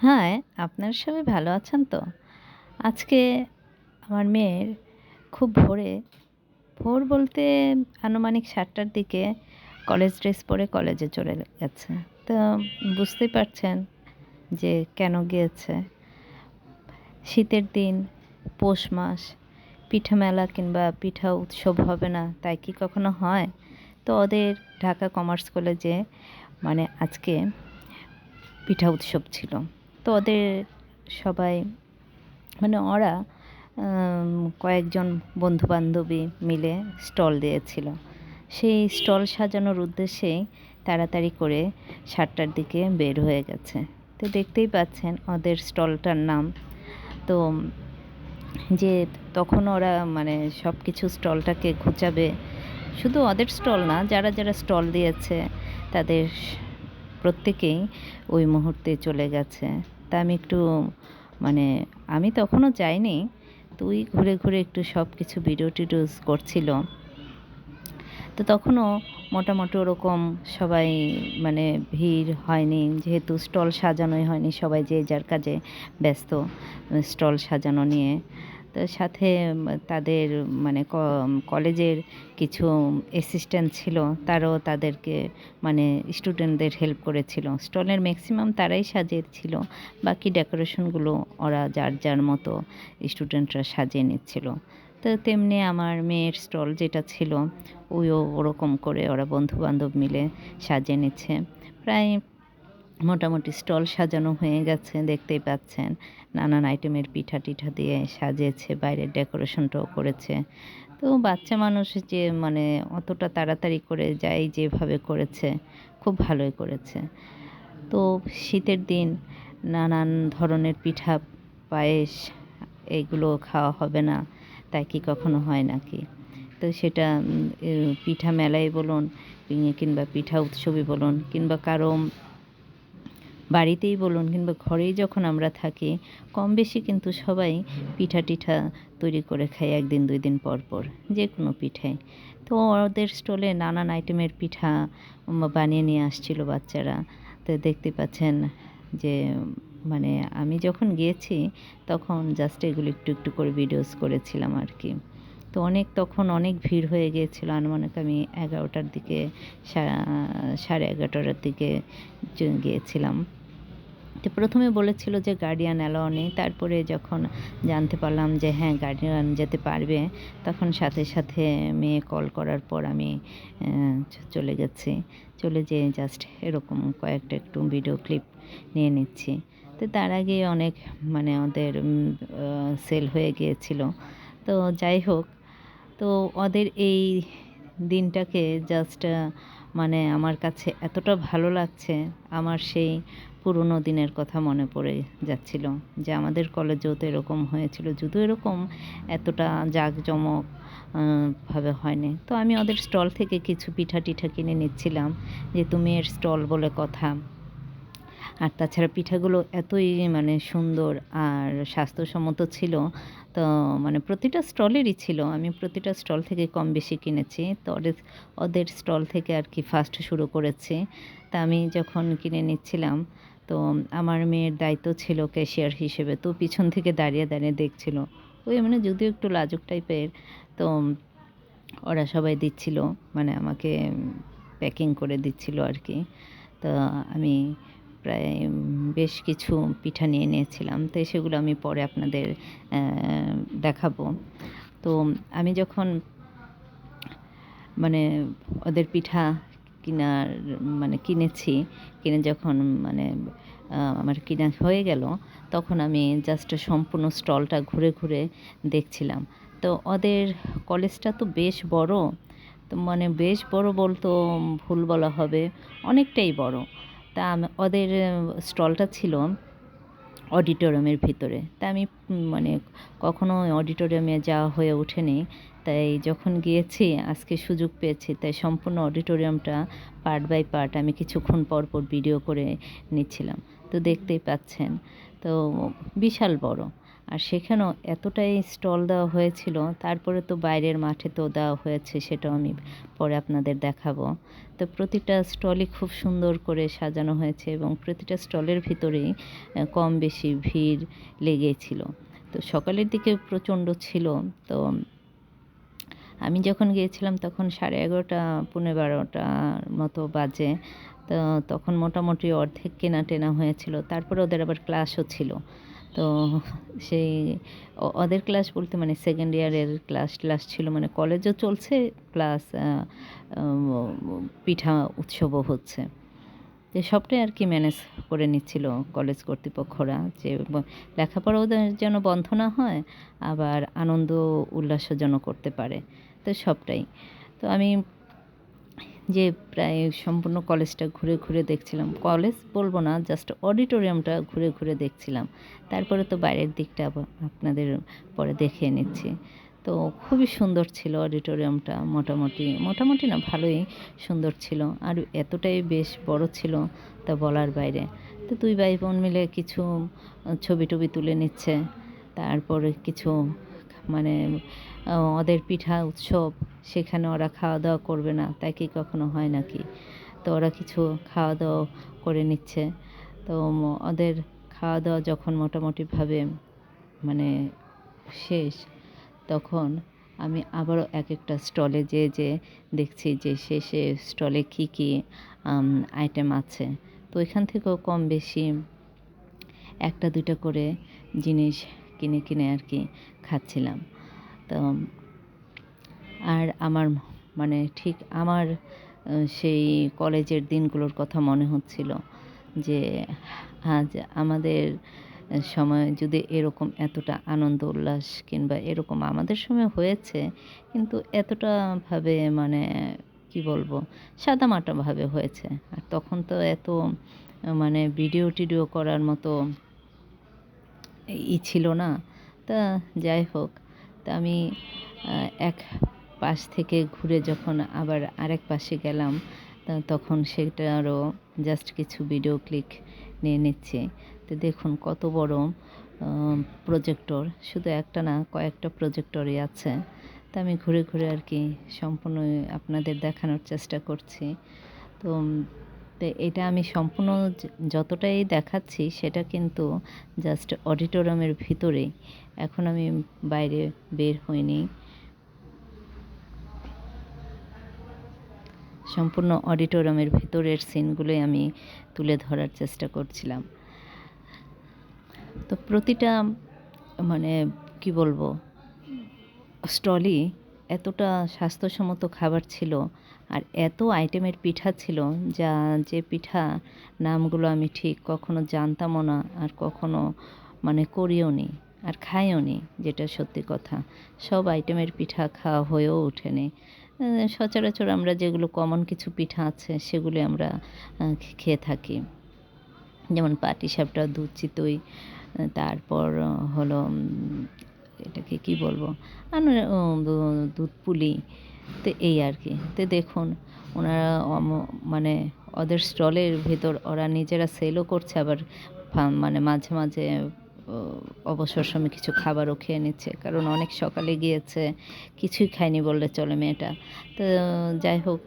হ্যাঁ আপনারা সবাই ভালো আছেন তো? আজকে আমার মেয়ের খুব ভোরে, ভোর বলতে আনুমানিক সাতটার দিকে কলেজ ড্রেস পরে কলেজে চলে গেছে। তো বুঝতেই পারছেন যে কেন গিয়েছে। শীতের দিন, পৌষ মাস, পিঠা মেলা কিংবা পিঠা উৎসব হবে না, তাই কি কখনো হয়? তো ওদের ঢাকা কমার্স কলেজে মানে আজকে পিঠা উৎসব ছিল। তো ওদের সবাই মানে ওরা কয়েকজন বন্ধু বান্ধবী মিলে স্টল দিয়েছিল। সেই স্টল সাজানোর উদ্দেশ্যেই তাড়াতাড়ি করে সাতটার দিকে বের হয়ে গেছে। তো দেখতেই পাচ্ছেন ওদের স্টলটার নাম। তো যে তখন ওরা মানে সব কিছু স্টলটাকে ঘুচাবে, শুধু ওদের স্টল না, যারা যারা স্টল দিয়েছে, তাদের প্রত্যেকেই ওই মুহূর্তে চলে গেছে। তা আমি একটু মানে আমি তখনও যাইনি। তুই ঘুরে ঘুরে একটু সব কিছু ভিডিও টিডিওস করছিল। তো তখনও মোটামুটি ওরকম সবাই মানে ভিড় হয়নি। যেহেতু স্টল সাজানোই হয়নি, সবাই যে যার কাজে ব্যস্ত, স্টল সাজানো নিয়ে। সাথে তাদের মানে কলেজের কিছু অ্যাসিস্ট্যান্ট ছিল, তারাও তাদেরকে মানে স্টুডেন্টদের হেল্প করেছিল। স্টলের ম্যাক্সিমাম তারাই সাজিয়েছিল বাকি ডেকোরেশনগুলো ওরা যার যার মতো স্টুডেন্টরা সাজিয়ে নিচ্ছিল। তো তেমনি আমার মেয়ের স্টল যেটা ছিল, ওইও ওরকম করে ওরা বন্ধু বান্ধব মিলে সাজিয়ে নিচ্ছে। প্রায় মোটামুটি স্টল সাজানো হয়ে গেছে, দেখতেই পাচ্ছেন। নানান আইটেমের পিঠা টিঠা দিয়ে সাজিয়েছে, বাইরের ডেকোরেশনটাও করেছে। তো বাচ্চা মানুষ যে মানে অতটা তাড়াতাড়ি করে যাই যেভাবে করেছে, খুব ভালোই করেছে। তো শীতের দিন নানান ধরনের পিঠা, পায়েস এগুলো খাওয়া হবে না তাই কি কখনো হয় নাকি? তো সেটা পিঠা মেলায় বলুন কিংবা পিঠা উৎসবই বলুন, কিংবা কারও বাড়িতেই বলুন কিংবা ঘরেই যখন আমরা থাকি, কম বেশি কিন্তু সবাই পিঠা টিঠা তৈরি করে খাই একদিন, দুই দিন পর পর যে কোনো পিঠাই তো ওদের স্টলে নানান আইটেমের পিঠা বানিয়ে নিয়ে আসছিল বাচ্চারা। তো দেখতে পাচ্ছেন যে মানে আমি যখন গিয়েছি, তখন জাস্ট এগুলো একটু একটু করে ভিডিওস করেছিলাম আর কি। তো অনেক তখন অনেক ভিড় হয়ে গিয়েছিল আনুমানিক আমি এগারোটার দিকে সাড়ে এগারোটার দিকে গিয়েছিলাম। তো প্রথমে বলেছিল যে গার্ডিয়ান অ্যালাও নেই, তারপরে যখন জানতে পারলাম যে হ্যাঁ গার্ডিয়ান যেতে পারবে, তখন সাথে সাথে মেয়ে কল করার পর আমি চলে গেছি। চলে যেয়ে জাস্ট এরকম কয়েকটা একটু ভিডিও ক্লিপ নিয়ে নিচ্ছি। তো তার আগে অনেক মানে ওদের সেল হয়ে গিয়েছিল। তো যাই হোক তো ওদের এই দিনটাকে জাস্ট মানে আমার কাছে এতটা ভালো লাগছে, আমার সেই পুরনো দিনের কথা মনে পড়ে যাচ্ছিল যে আমাদের কলেজেও তো এরকম হয়েছিল, যদিও এরকম এতটা জাঁকজমক ভাবে হয়নি। তো আমি ওদের স্টল থেকে কিছু পিঠা টিঠা কিনে নিচ্ছিলাম যে তুমি এর স্টল বলে কথা। আর তাছাড়া পিঠাগুলো এতই মানে সুন্দর আর স্বাস্থ্যসম্মত ছিল তো মানে প্রতিটা স্টলেরই ছিল। আমি প্রতিটা স্টল থেকে কম বেশি কিনেছি। তো ওদের ওদের স্টল থেকে আর কি ফার্স্ট শুরু করেছি। তা আমি যখন কিনে নিচ্ছিলাম, তো আমার মেয়ের দায়িত্ব ছিল ক্যাশিয়ার হিসেবে। তো পিছন থেকে দাঁড়িয়ে দাঁড়িয়ে দেখছিল। ওই মানে যদিও একটু লাজুক টাইপের, তো ওরা সবাই দিচ্ছিল মানে আমাকে প্যাকিং করে দিচ্ছিল আর কি। তো আমি প্রায় বেশ কিছু পিঠা নিয়ে নিয়েছিলাম। তো সেগুলো আমি পরে আপনাদের দেখাবো। তো আমি যখন মানে ওদের পিঠা কিনার মানে কিনেছি, কিনে যখন মানে আমার কিনা হয়ে গেল, তখন আমি জাস্ট সম্পূর্ণ স্টলটা ঘুরে ঘুরে দেখছিলাম। তো ওদের কলেজটা তো বেশ বড়, তো মানে বেশ বড় বলতো ভুল বলা হবে, অনেকটাই বড়। তা ওদের স্টলটা ছিল অডিটোরিয়ামের ভিতরে। তা আমি মানে কখনো অডিটোরিয়ামে যাওয়া হয়ে ওঠেনি। তাই যখন গিয়েছি, আজকে সুযোগ পেয়েছি, তাই সম্পূর্ণ অডিটোরিয়ামটা পার্ট বাই পার্ট আমি কিছুক্ষণ পর পর ভিডিও করে নিচ্ছিলাম। তো দেখতেই পাচ্ছেন, তো বিশাল বড়। আর সেখানেও এতটাই স্টল দেওয়া হয়েছিল, তারপরে তো বাইরের মাঠে তো দেওয়া হয়েছে সেটাও আমি পরে আপনাদের দেখাবো। তো প্রতিটা স্টলই খুব সুন্দর করে সাজানো হয়েছে এবং প্রতিটা স্টলের ভিতরেই কম বেশি ভিড় লেগেছিল। তো সকালের দিকে প্রচণ্ড ছিল, তো আমি যখন গিয়েছিলাম তখন সাড়ে এগারোটা, পৌনে বারোটার মতো বাজে, তো তখন মোটামুটি অর্ধেক কেনা টেনা হয়েছিল, তারপরে ওদের আবার ক্লাসও ছিল। তো সেই ওদের ক্লাস বলতে মানে সেকেন্ড ইয়ারের ক্লাস ক্লাস ছিল মানে কলেজও চলছে প্লাস পিঠা উৎসবও হচ্ছে। যে সবটাই আর কি ম্যানেজ করে নিচ্ছিল কলেজ কর্তৃপক্ষরা যে লেখাপড়াও যেন বন্ধ না হয়, আবার আনন্দ উল্লাসও যেন করতে পারে। তো সবটাই। তো আমি যে প্রায় সম্পূর্ণ কলেজটা ঘুরে ঘুরে দেখছিলাম। কলেজ বলব না জাস্ট অডিটোরিয়ামটা ঘুরে ঘুরে দেখছিলাম। তারপরে তো বাইরের দিকটা আপনাদের পরে দেখিয়ে নিচ্ছি। তো খুবই সুন্দর ছিল অডিটোরিয়ামটা মোটামুটি মোটামুটি না ভালোই সুন্দর ছিল। আর এতটাই বেশ বড় ছিল তা বলার বাইরে। তো দুই ভাই বোন মিলে কিছু ছবি টবি তুলে নিচ্ছে। তারপরে কিছু মানে ওদের পিঠা উৎসব, সেখানে ওরা খাওয়া দাওয়া করবে না। তাই কি কখনো হয় নাকি? তো ওরা কিছু খাওয়া দাওয়া করে নিচ্ছে। তো ওদের খাওয়া দাওয়া যখন মোটামুটিভাবে মানে শেষ, তখন আমি আবারও এক একটা স্টলে যে যে দেখছি যে শেষে স্টলে কী কী আইটেম আছে। তো এখান থেকেও কম বেশি একটা দুইটা করে জিনিস কিনে কিনে আর কি খাচ্ছিলাম। তো, আর আমার মানে ঠিক আমার সেই কলেজের দিনগুলোর কথা মনে হচ্ছিল যে, আজ আমাদের সময় যদি এরকম এতটা আনন্দ, উল্লাস কিংবা এরকম আমাদের সময় হয়েছে, কিন্তু এতটা ভাবে মানে কি বলব সাদামাটাভাবে হয়েছে। আর তখন তো এত মানে ভিডিও টিডিও করার মতো ই ছিল না। তা যাই হোক তা আমি এক পাশ থেকে ঘুরে যখন আবার আরেক পাশে গেলাম তখন সেটারও জাস্ট কিছু ভিডিও ক্লিক নিয়ে নিচ্ছি। তো দেখুন কত বড় প্রজেক্টর শুধু একটা না, কয়েকটা প্রজেক্টরই আছে। তা আমি ঘুরে ঘুরে আর কি সম্পূর্ণ আপনাদের দেখানোর চেষ্টা করছি। তো তো এটা আমি সম্পূর্ণ যতটাই দেখাচ্ছি সেটা কিন্তু জাস্ট অডিটোরিয়ামের ভিতরেই। এখন আমি বাইরে বের হইনি। সম্পূর্ণ অডিটোরিয়ামের ভিতরের সিনগুলোই আমি তুলে ধরার চেষ্টা করছিলাম। তো প্রতিটা মানে কি বলব স্টলই এতটা স্বাস্থ্যসম্মত খাবার ছিল আর এত আইটেমের পিঠা ছিল যা, যে পিঠা নামগুলো আমি ঠিক কখনো জানতামও না আর কখনো মানে করিও নি আর খাইও নি, যেটা সত্যি কথা। সব আইটেমের পিঠা খাওয়া হয়েও ওঠেনি। সচরাচর আমরা যেগুলো কমন কিছু পিঠা আছে সেগুলি আমরা খেয়ে থাকি। যেমন পাটিসাপটা দুধ চিতই তারপর হলো এটাকে কি বলব? দুধ পুলি তো এই আর কি। তো দেখুন, ওনারা মানে ওদের স্টলের ভেতর ওরা নিজেরা সেলও করছে, আবার মানে মাঝে মাঝে অবসর সময় কিছু খাবারও খেয়ে নিচ্ছে। কারণ অনেক সকালে গিয়েছে, কিছুই খায়নি বললে চলে মেয়েটা। তো যাই হোক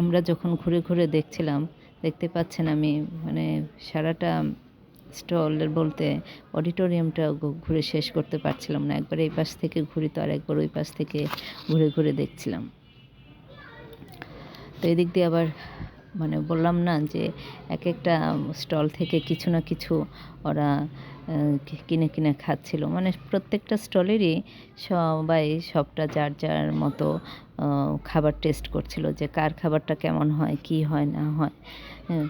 আমরা যখন ঘুরে ঘুরে দেখছিলাম, দেখতে পাচ্ছেন আমি মানে সারাটা স্টলের বলতে অডিটোরিয়ামটা ঘুরে শেষ করতে পারছিলাম না। একবার এই পাশ থেকে ঘুরি তো আর একবার ওই পাশ থেকে ঘুরে ঘুরে দেখছিলাম। তো এদিক দিয়ে আবার মানে বললাম না যে এক একটা স্টল থেকে কিছু না কিছু ওরা কিনে কিনে খাচ্ছিল। মানে প্রত্যেকটা স্টলেরই সবাই সবটা যার যার মতো খাবার টেস্ট করছিল যে কার খাবারটা কেমন হয়, কি হয়, না হয়। হ্যাঁ।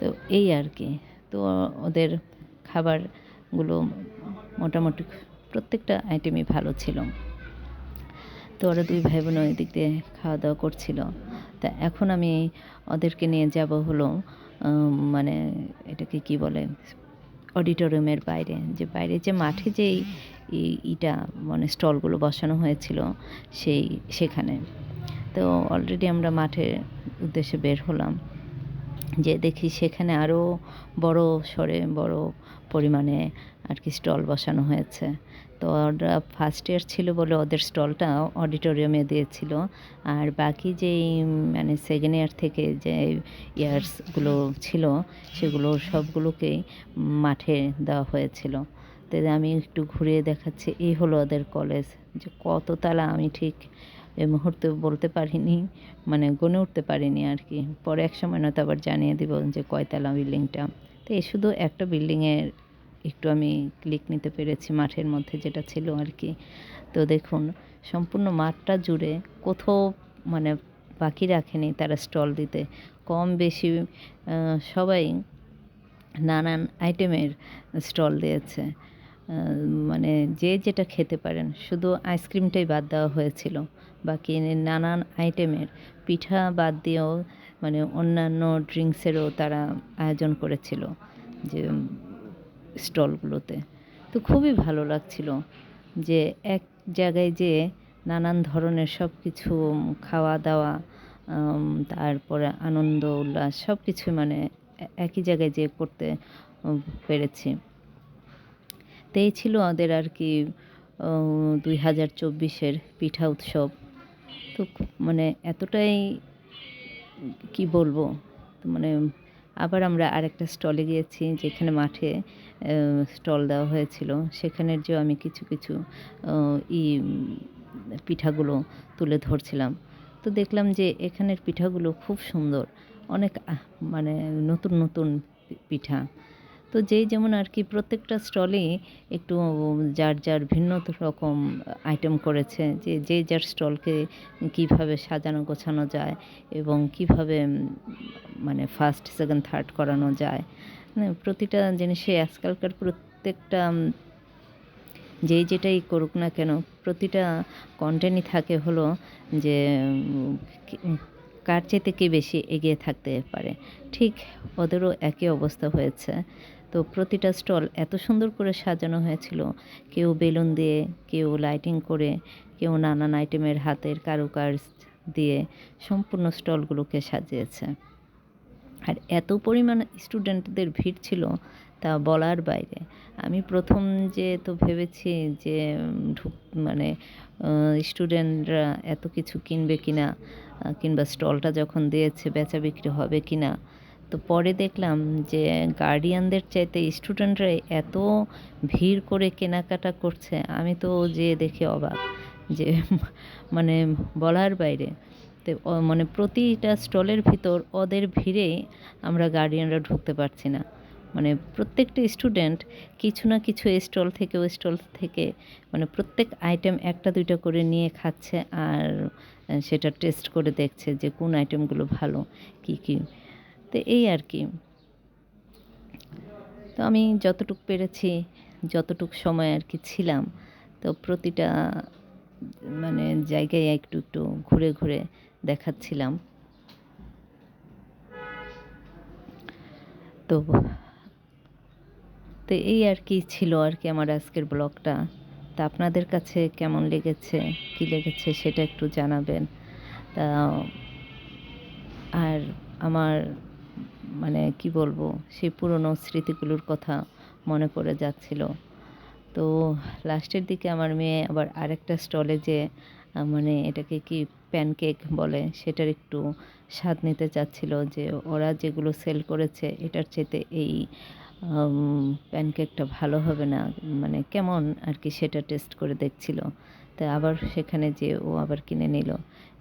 তো এই আর কি। তো ওদের খাবারগুলো মোটামুটি প্রত্যেকটা আইটেমই ভালো ছিল। তো ওরা দুই ভাই বোন ওই দিক দিয়ে খাওয়া দাওয়া করছিল। তা এখন আমি ওদেরকে নিয়ে যাব হলো মানে এটাকে কি বলে, অডিটোরিয়ামের বাইরে। যে বাইরে যে মাঠে ই- ইটা মানে স্টলগুলো বসানো হয়েছিল, সেই, সেখানে। তো অলরেডি আমরা মাঠের উদ্দেশ্যে বের হলাম। যে দেখি সেখানে আরও বড় সরে বড় পরিমাণে আর কি স্টল বসানো হয়েছে। তো ওরা ফার্স্ট ইয়ার ছিল বলে ওদের স্টলটা অডিটোরিয়ামে দিয়েছিল। আর বাকি যেই মানে সেকেন্ড ইয়ার থেকে যে ইয়ার্সগুলো ছিল, সেগুলো সবগুলোকেই মাঠে দেওয়া হয়েছিল। তো আমি একটু ঘুরিয়ে দেখাচ্ছি। এই হলো ওদের কলেজ যে কত তালা, আমি ঠিক এই মুহূর্তে বলতে পারিনি মানে গনে উঠতে পারিনি আর কি। পরে এক সময় নয়তো আবার জানিয়ে দিব যে কয়তলা বিল্ডিংটা। তো এই শুধু একটা বিল্ডিংয়ের একটু আমি ক্লিক নিতে পেরেছি মাঠের মধ্যে যেটা ছিল আর কি। তো দেখুন, সম্পূর্ণ মাঠটা জুড়ে কোথাও মানে বাকি রাখেনি তারা স্টল দিতে। কম বেশি সবাই নানান আইটেমের স্টল দিয়েছে। মানে যে যেটা খেতে পারেন, শুধু আইসক্রিমটাই বাদ দেওয়া হয়েছিল। বাকি নানান আইটেমের পিঠা বাদ দিয়েও মানে অন্যান্য ড্রিঙ্কসেরও তারা আয়োজন করেছিল যে স্টলগুলোতে তো খুবই ভালো লাগছিল যে এক জায়গায় যে নানান ধরনের সব কিছু খাওয়া দাওয়া তারপরে আনন্দ, উল্লাস সব কিছু মানে একই জায়গায় যে করতে পেরেছি। তো এই ছিল আমাদের আর কি দুই হাজার চব্বিশের পিঠা উৎসব। তো মানে এতটাই কি বলব মানে আবার আমরা আরেকটা স্টলে গিয়েছি যেখানে মাঠে স্টল দেওয়া হয়েছিল। সেখানের যে আমি কিছু কিছু ই পিঠাগুলো তুলে ধরছিলাম। তো দেখলাম যে এখানের পিঠাগুলো খুব সুন্দর। অনেক মানে নতুন নতুন পিঠা। তো যেই যেমন আর কি প্রত্যেকটা স্টলেই একটু, যার যার ভিন্ন রকম আইটেম করেছে, যে যে যার স্টলকে কীভাবে সাজানো, গোছানো যায় এবং কীভাবে মানে ফার্স্ট, সেকেন্ড, থার্ড করানো যায়। মানে প্রতিটা জিনিসে আজকালকার প্রত্যেকটা, যেই যেটাই করুক না কেন, প্রতিটা কন্টেন্টই থাকে হলো যে, কার চেতে কে বেশি এগিয়ে থাকতে পারে। ঠিক ওদেরও একই অবস্থা হয়েছে। তো প্রতিটা স্টল এত সুন্দর করে সাজানো হয়েছিল। কেউ বেলুন দিয়ে, কেউ লাইটিং করে, কেউ নানান আইটেমের হাতের কারুকার্য দিয়ে সম্পূর্ণ স্টলগুলোকে সাজিয়েছে। আর এত পরিমাণ স্টুডেন্টদের ভিড় ছিল তা বলার বাইরে। আমি প্রথম যে তো ভেবেছি যে, ঢুক মানে স্টুডেন্টরা এত কিছু কিনবে কিনা কিংবা স্টলটা যখন দিয়েছে, বেচা বিক্রি হবে কিনা তো পরে দেখলাম যে গার্ডিয়ানদের চাইতে স্টুডেন্টরা এত ভিড় করে কেনাকাটা করছে, আমি তো যে দেখে অবাক যে মানে বলার বাইরে। তো মানে প্রতিটা স্টলের ভিতর ওদের ভিড়ে আমরা গার্ডিয়ানরা ঢুকতে পারছি না। মানে প্রত্যেকটা স্টুডেন্ট কিছু না কিছু স্টল থেকে ওই স্টল থেকে মানে প্রত্যেক আইটেম একটা দুইটা করে নিয়ে খাচ্ছে আর সেটা টেস্ট করে দেখছে যে কোন আইটেমগুলো ভালো, কী কী। তো এই আর কি। তো আমি যতটুক পেরেছি, যতটুক সময় আর কি ছিলাম, তো প্রতিটা মানে জায়গায় একটু একটু ঘুরে ঘুরে দেখাচ্ছিলাম। তো তো এই আর কি ছিল আর কি আমার আজকের ব্লগটা। তা আপনাদের কাছে কেমন লেগেছে, কি লেগেছে সেটা একটু জানাবেন। তা, আর আমার মানে কি বলব, সেই পুরনো স্মৃতিগুলোর কথা মনে পড়ে যাচ্ছিল। তো লাস্টের দিকে আমার মেয়ে আবার আরেকটা স্টলে যে মানে এটাকে কি প্যানকেক বলে, সেটার একটু স্বাদ নিতে চাচ্ছিল যে, ওরা যেগুলো সেল করেছে, এটার চেতে এই প্যানকেকটা ভালো হবে না মানে কেমন আর কি সেটা টেস্ট করে দেখছিল। তা আবার সেখানে যে ও আবার কিনে নিল,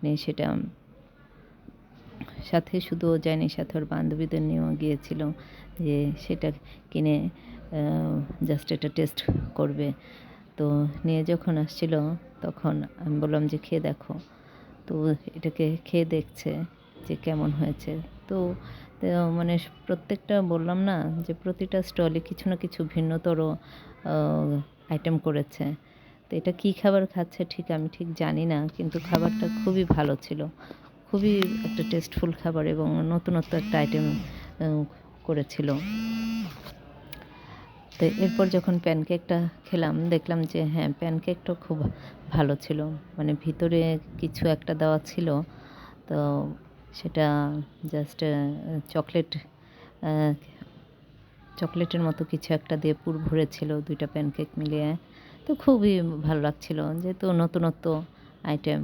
নিয়ে সেটা সাথে শুধু ও যায়নি সাথে ওর বান্ধবীদের নিয়েও গিয়েছিল যে সেটা কিনে জাস্ট এটা টেস্ট করবে। তো নিয়ে যখন আসছিল, তখন আমি বললাম যে, খেয়ে দেখো। তো এটাকে খেয়ে দেখছে যে কেমন হয়েছে। তো মানে প্রত্যেকটা বললাম না যে, প্রতিটা স্টলে কিছু না কিছু ভিন্নতর আইটেম করেছে। তো এটা কী খাবার খাচ্ছে ঠিক আমি ঠিক জানি না, কিন্তু খাবারটা খুবই ভালো ছিল। খুবই একটা টেস্টফুল খাবার এবং নতুনত্ব একটা আইটেম করেছিল। তো এরপর যখন প্যানকেকটা খেলাম, দেখলাম যে হ্যাঁ প্যানকেকটা খুব ভালো ছিল। মানে ভিতরে কিছু একটা দেওয়া ছিল। তো সেটা জাস্ট চকলেট চকলেটের মতো কিছু একটা দিয়ে পুর ভরেছিল দুইটা প্যানকেক মিলিয়ে। তো খুবই ভালো লাগছিল। যেহেতু নতুনত্ব আইটেম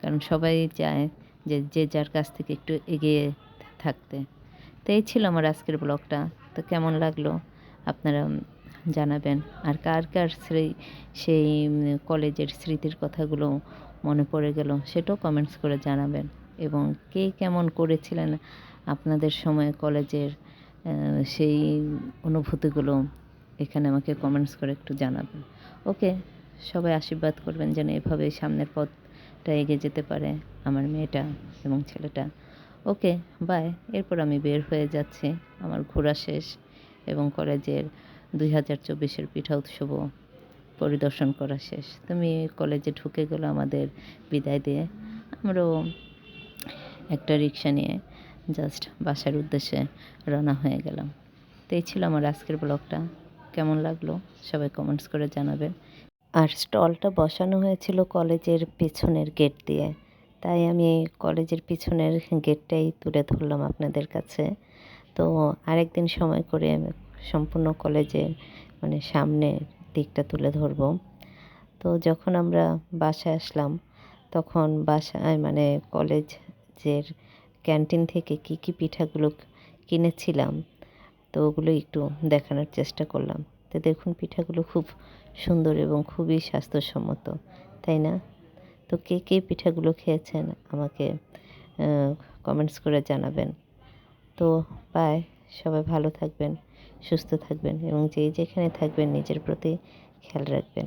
কারণ সবাই চায় যে যে যার কাছ থেকে একটু এগিয়ে থাকতে। তো এই ছিল আমার আজকের ব্লগটা। তো কেমন লাগল আপনারা জানাবেন। আর কার কার স্মৃ সেই কলেজের স্মৃতির কথাগুলো মনে পড়ে গেল সেটাও কমেন্টস করে জানাবেন। এবং কে কেমন করেছিলেন আপনাদের সময় কলেজের সেই অনুভূতিগুলো এখানে আমাকে কমেন্টস করে একটু জানাবেন। ওকে, সবাই আশীর্বাদ করবেন যেন এভাবে সামনের পথটা এগিয়ে যেতে পারে আমার মেয়েটা এবং ছেলেটা। ওকে বাই এরপর আমি বের হয়ে যাচ্ছি। আমার ঘোরা শেষ এবং কলেজের দুই হাজার চব্বিশের পিঠা উৎসবও পরিদর্শন করা শেষ। তুমি কলেজে ঢুকে গেলো আমাদের বিদায় দিয়ে আমরাও একটা রিক্সা নিয়ে জাস্ট বাসার উদ্দেশ্যে রওনা হয়ে গেলাম। তো এই ছিল আমার আজকের ব্লগটা। কেমন লাগল? সবাই কমেন্টস করে জানাবেন আর স্টলটা বসানো হয়েছিল কলেজের পেছনের গেট দিয়ে। তাই আমি কলেজের পিছনের গেটটাই তুলে ধরলাম আপনাদের কাছে। তো আরেকদিন সময় করে সম্পূর্ণ কলেজের মানে সামনের দিকটা তুলে ধরবো। তো যখন আমরা বাসায় আসলাম, তখন বাসায় মানে কলেজের ক্যান্টিন থেকে কি কি পিঠাগুলো কিনেছিলাম, তো ওগুলো একটু দেখানোর চেষ্টা করলাম। তো দেখুন, পিঠাগুলো খুব সুন্দর এবং খুবই স্বাস্থ্যসম্মত, তাই না? তো কে কে পিঠাগুলো খেয়েছেন আমাকে কমেন্টস করে জানাবেন। তো বাই সবাই ভালো থাকবেন, সুস্থ থাকবেন এবং যেই যেখানে থাকবেন নিজের প্রতি খেয়াল রাখবেন।